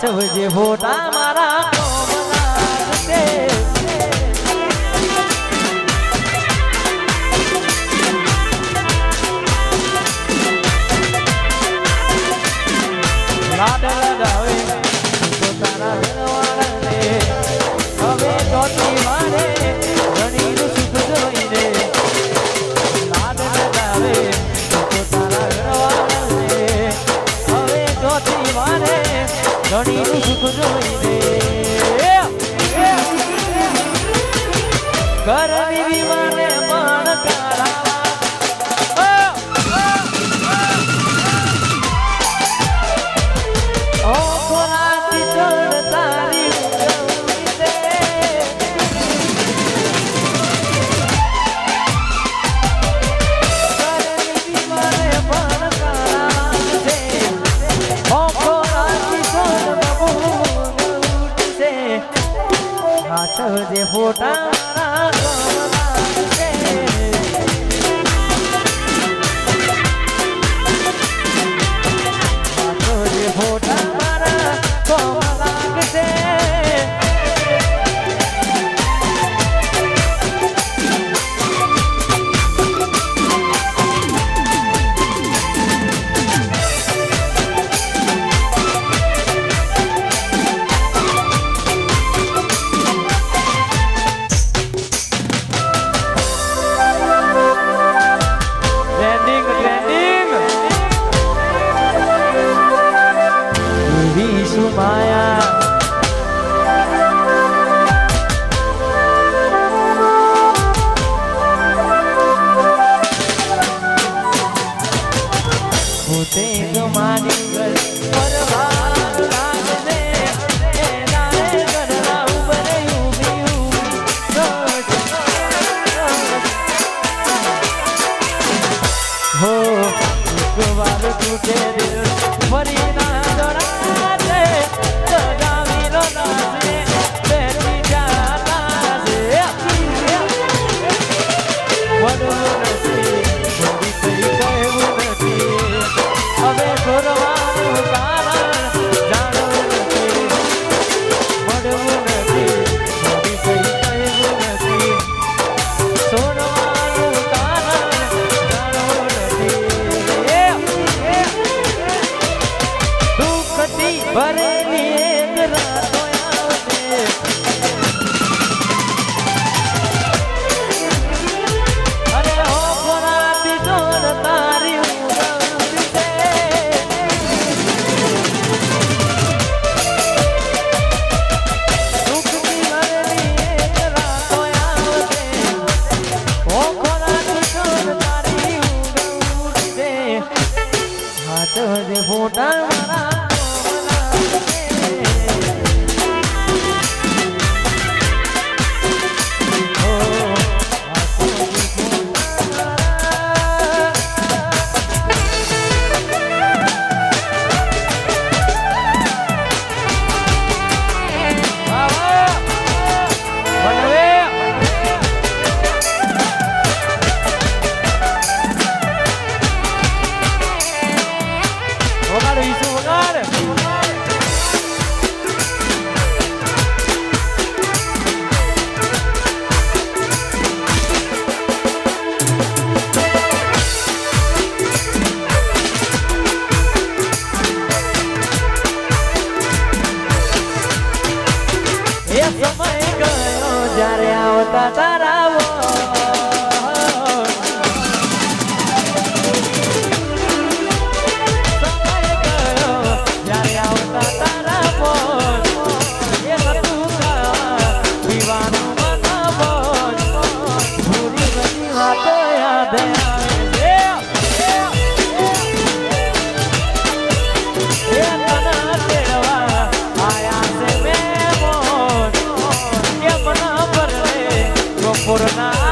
સૌજે ફોટા મારા કોમલા ધણીનું સુખ જોઈને होठा જોજે ફોટા મારા. for a night.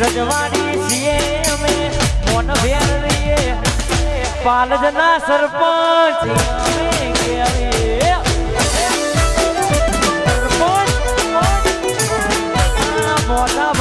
રજવાડી છીએ અમે મોન ભેર રહીએ. પાલજના સરપંચ મોટા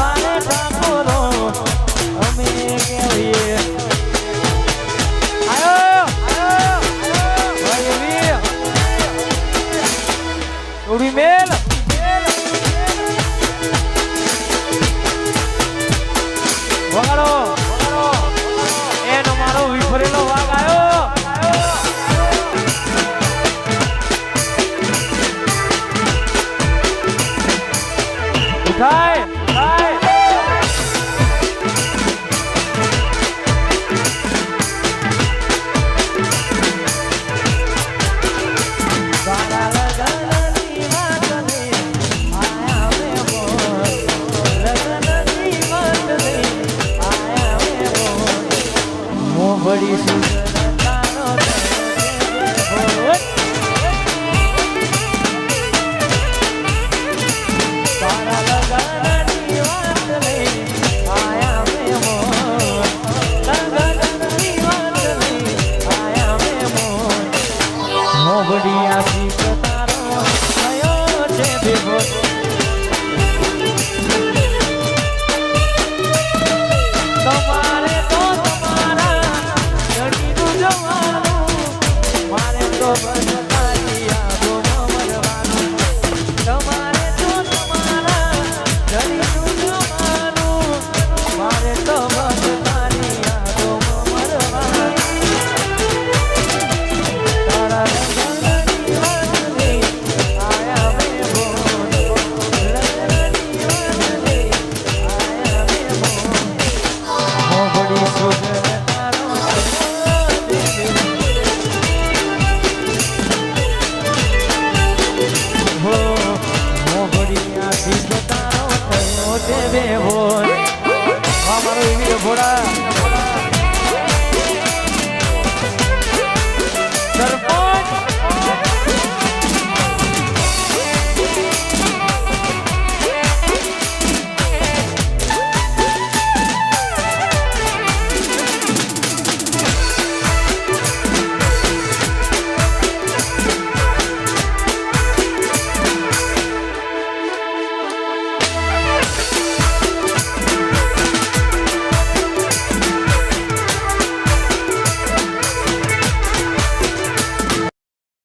what do you?